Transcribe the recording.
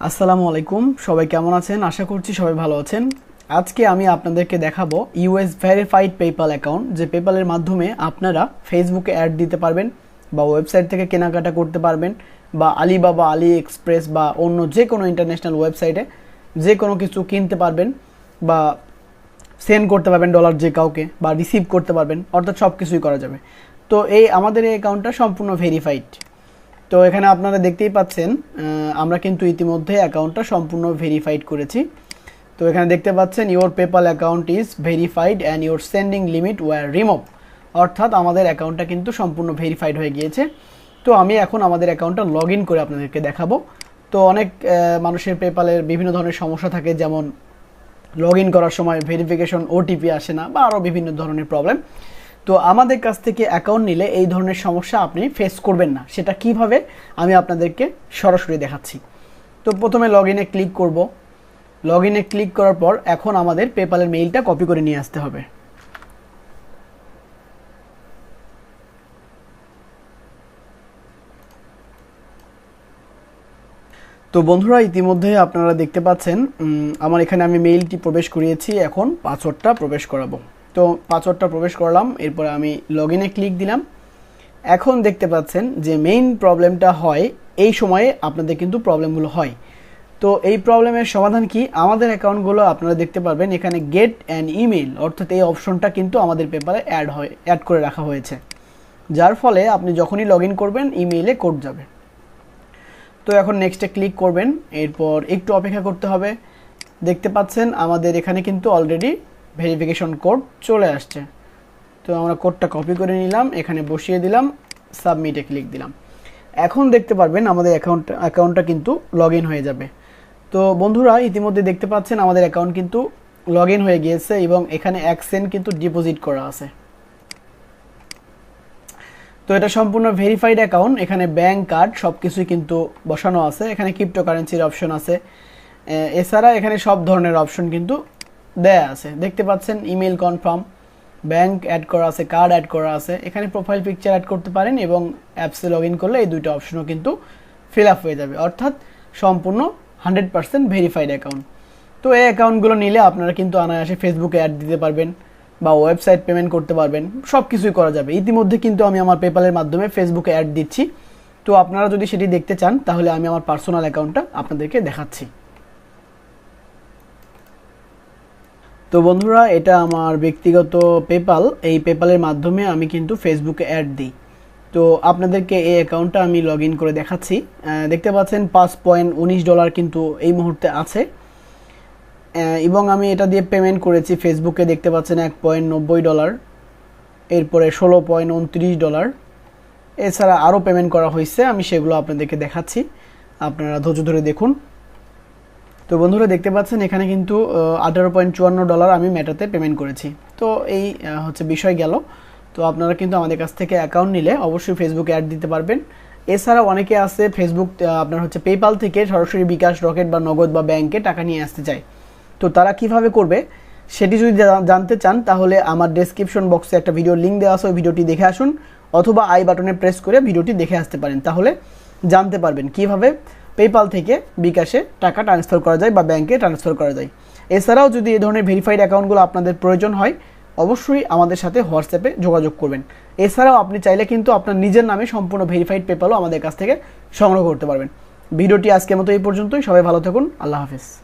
আসসালামু আলাইকুম, সবাই কেমন আছেন? আশা করছি সবাই ভালো আছেন। আজকে আমি আপনাদেরকে দেখাবো ইউএস ভেরিফাইড পেপাল অ্যাকাউন্ট যে পেপালের মাধ্যমে আপনারা ফেসবুকে অ্যাড দিতে পারবেন, বা ওয়েবসাইট থেকে কেনাকাটা করতে পারবেন, বা আলিবাবা আলি এক্সপ্রেস বা অন্য যে কোনো ইন্টারন্যাশনাল ওয়েবসাইটে যে কোনো কিছু কিনতে পারবেন, বা সেন্ড করতে পারবেন ডলার যে কাউকে, বা রিসিভ করতে পারবেন, অর্থাৎ সব কিছুই করা যাবে। তো এই আমাদের এই অ্যাকাউন্টটা সম্পূর্ণ ভেরিফাইড তো এখানে আপনারা দেখতেই পাচ্ছেন আমরা কিন্তু ইতিমধ্যে অ্যাকাউন্টটা সম্পূর্ণ ভেরিফাইড করেছি। তো এখানে দেখতে পাচ্ছেন your PayPal account is verified and your sending limit were remove অর্থাৎ আমাদের অ্যাকাউন্টটা কিন্তু সম্পূর্ণ ভেরিফাইড হয়ে গিয়েছে। তো আমি এখন আমাদের অ্যাকাউন্টটা লগ ইন করে আপনাদেরকে দেখাবো। তো অনেক মানুষের পেপালের বিভিন্ন ধরনের সমস্যা থাকে, যেমন লগ ইন করার সময় ভেরিফিকেশন ওটিপি আসে না, বা আরও বিভিন্ন ধরনের প্রবলেম তো আমাদের কাছ থেকে অ্যাকাউন্ট নিলে এই ধরনের সমস্যা আপনি ফেস করবেন না। সেটা কীভাবে? আমি আপনাদেরকে সরাসরি দেখাচ্ছি। তো প্রথমে লগ ইনে ক্লিক করব। লগ ইনে ক্লিক করার পর এখন আমাদের পেপালের মেইলটা কপি করে নিয়ে আসতে হবে। তো বন্ধুরা, ইতিমধ্যে আপনারা দেখতে পাচ্ছেন আমার এখানে আমি মেইলটি প্রবেশ করিয়েছি, এখন পাসওয়ার্ডটা প্রবেশ করাবো। তো পাসওয়ার্ডটা প্রবেশ করলাম, এরপরে আমি লগ ইনে ক্লিক দিলাম। এখন দেখতে পাচ্ছেন যে মেইন প্রবলেমটা হয়, এই সময়ে আপনাদের কিন্তু প্রবলেমগুলো হয়। তো এই প্রবলেমের সমাধান কি? আমাদের অ্যাকাউন্টগুলো আপনারা দেখতে পারবেন, এখানে গেট অ্যান্ড ইমেল অর্থাৎ এই অপশনটা কিন্তু আমাদের পেপারে অ্যাড হয় অ্যাড করে রাখা হয়েছে। যার ফলে আপনি যখনই লগ করবেন ইমেইলে কোড যাবে। তো এখন নেক্সটে ক্লিক করবেন, এরপর একটু অপেক্ষা করতে হবে। দেখতে পাচ্ছেন, আমাদের এখানে কিন্তু অলরেডি ভেরিফিকেশন কোড চলে আসছে। তো আমরা কোডটা কপি করে নিলাম, এখানে বসিয়ে দিলাম সাবমিটে ক্লিক দিলাম। এখন দেখতে পারবেন আমাদের অ্যাকাউন্ট অ্যাকাউন্টটা কিন্তু লগ হয়ে যাবে। তো বন্ধুরা, ইতিমধ্যে দেখতে পাচ্ছেন আমাদের অ্যাকাউন্ট কিন্তু লগ হয়ে গিয়েছে এবং এখানে এক সেন্ট কিন্তু ডিপোজিট করা আছে। তো এটা সম্পূর্ণ ভেরিফাইড অ্যাকাউন্ট এখানে ব্যাংক কার্ড সব কিছুই কিন্তু বসানো আছে। এখানে ক্রিপ্টোকারেন্সির অপশন আছে। এছাড়া এখানে সব ধরনের অপশন কিন্তু দেয়া আছে। দেখতে পাচ্ছেন ইমেল কনফার্ম ব্যাংক অ্যাড করা আছে কার্ড অ্যাড করা আছে। এখানে প্রোফাইল পিকচার অ্যাড করতে পারেন এবং অ্যাপসে লগ ইন করলে এই দুইটা অপশনও কিন্তু ফিল আপ হয়ে যাবে। অর্থাৎ সম্পূর্ণ হান্ড্রেড পার্সেন্ট ভেরিফাইড অ্যাকাউন্ট তো এই অ্যাকাউন্টগুলো নিলে আপনারা কিন্তু অনায়াসে ফেসবুকে অ্যাড দিতে পারবেন বা ওয়েবসাইট পেমেন্ট করতে পারবেন। সব কিছুই করা যাবে। ইতিমধ্যে কিন্তু আমি আমার পেপালের মাধ্যমে ফেসবুকে অ্যাড দিচ্ছি। তো আপনারা যদি সেটি দেখতে চান, তাহলে আমি আমার পার্সোনাল অ্যাকাউন্টটা আপনাদেরকে দেখাচ্ছি। তো বন্ধুরা, এটা আমার ব্যক্তিগত পেপাল এই পেপালের মাধ্যমে আমি কিন্তু ফেসবুকে অ্যাড দিই। তো আপনাদেরকে এই অ্যাকাউন্টটা আমি লগ করে দেখাচ্ছি। দেখতে পাচ্ছেন, পাঁচ পয়েন্ট উনিশ ডলার কিন্তু এই মুহূর্তে আছে। এবং আমি এটা দিয়ে পেমেন্ট করেছি ফেসবুকে দেখতে পাচ্ছেন, এক পয়েন্ট নব্বই ডলার। এরপরে ষোলো পয়েন্ট উনত্রিশ ডলার। এছাড়া আরও পেমেন্ট করা হয়েছে, আমি সেগুলো আপনাদেরকে দেখাচ্ছি। আপনারা ধৈর্য ধরে দেখুন। তো বন্ধুরা দেখতে পাচ্ছেন, এখানে কিন্তু আঠারো পয়েন্ট চুয়ান্ন ডলার আমি মেটাতে পেমেন্ট করেছি। তো এই হচ্ছে বিষয় গেল। তো আপনারা কিন্তু আমাদের কাছ থেকে অ্যাকাউন্ট নিলে অবশ্যই ফেসবুকে অ্যাড দিতে পারবেন। এছাড়া অনেকে আছে ফেসবুক আপনার হচ্ছে পেপাল থেকে সরাসরি বিকাশ, রকেট বা নগদ বা ব্যাংকে টাকা নিয়ে আসতে চায়। তো তারা কীভাবে করবে, সেটি যদি জানতে চান, তাহলে আমার ডেসক্রিপশন বক্সে একটা ভিডিও লিঙ্ক দেওয়া আছে, ওই ভিডিওটি দেখে আসুন। অথবা আই বাটনে প্রেস করে ভিডিওটি দেখে আসতে পারেন। তাহলে জানতে পারবেন কীভাবে পেপাল থেকে বিকাশে টাকা ট্রান্সফার করা যায় বা ব্যাংকে ট্রান্সফার করা যায়। এছাড়াও যদি এ ধরনের ভেরিফাইড অ্যাকাউন্টগুলো আপনাদের প্রয়োজন হয়, অবশ্যই আমাদের সাথে হোয়াটসঅ্যাপে যোগাযোগ করবেন। এছাড়াও আপনি চাইলে কিন্তু আপনার নিজের নামে সম্পূর্ণ ভেরিফাইড পেপালও আমাদের কাছ থেকে সংগ্রহ করতে পারবেন। ভিডিওটি আজকের মতো এই পর্যন্তই। সবাই ভালো থাকুন। আল্লাহ হাফেজ।